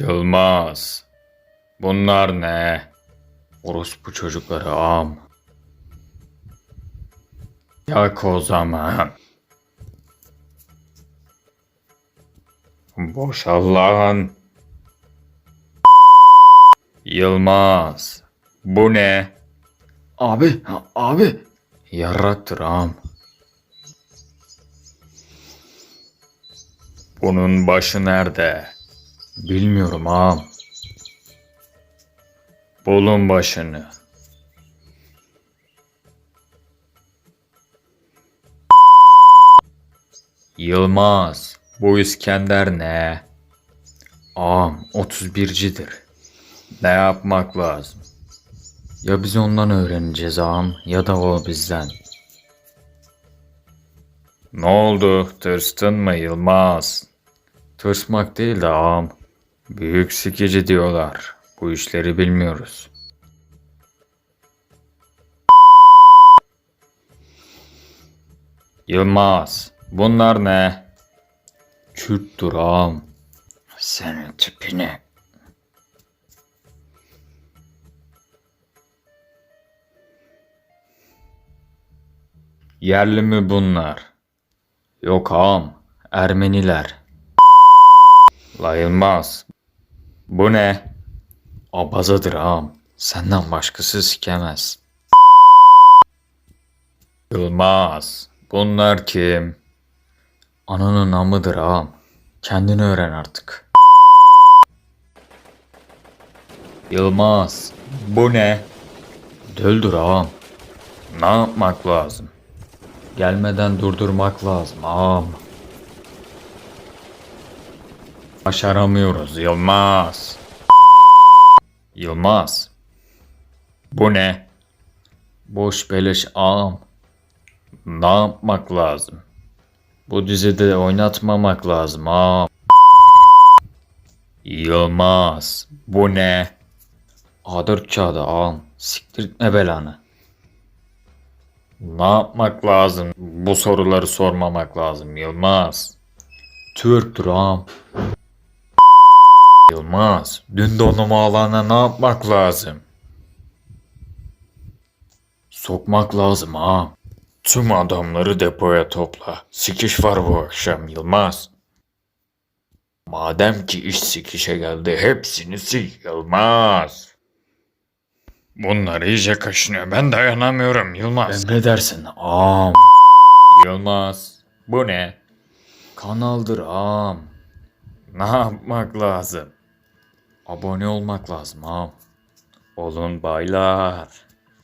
Yılmaz. Bunlar ne? Orospu çocukları am. Yak o zaman. Boşal lan. Yılmaz. Bu ne? Abi, abi. Yarraktır am. Bunun başı nerede? Bilmiyorum am. Bulun başını. Yılmaz, bu İskender ne? Ağam 31'cidir. Ne yapmak lazım? Ya biz ondan öğreneceğiz ağam ya da o bizden. Ne oldu? Tırstın mı Yılmaz? Tırsmak değil de ağam. Büyük sikici diyorlar. Bu işleri bilmiyoruz. Yılmaz, bunlar ne? Kürttür ağam. Senin tipini. Yerli mi bunlar? Yok ağam, Ermeniler. La bu ne? Abazadır ağam, senden başkası sikemez. Yılmaz, bunlar kim? Ananın amıdır ağam, kendini öğren artık. Yılmaz, bu ne? Döldür ağam. Ne yapmak lazım? Gelmeden durdurmak lazım ağam. Başaramıyoruz Yılmaz. Yılmaz. Bu ne? Boş beleş ağam. Ne yapmak lazım? Bu dizide oynatmamak lazım ağam. Yılmaz. Bu ne? A4 kağıdı ağam. Siktirtme belanı. Ne yapmak lazım? Bu soruları sormamak lazım Yılmaz. Türktür ağam. Yılmaz, dün donumu alana ne yapmak lazım? Sokmak lazım ağam. Tüm adamları depoya topla. Sikiş var bu akşam Yılmaz. Madem ki iş sikişe geldi hepsini sik Yılmaz. Bunlar iyice kaşınıyor. Ben dayanamıyorum Yılmaz. Emredersin ağam. Yılmaz. Bu ne? Kanaldır ağam. Ne yapmak lazım? Abone olmak lazım ağam. Olun baylar.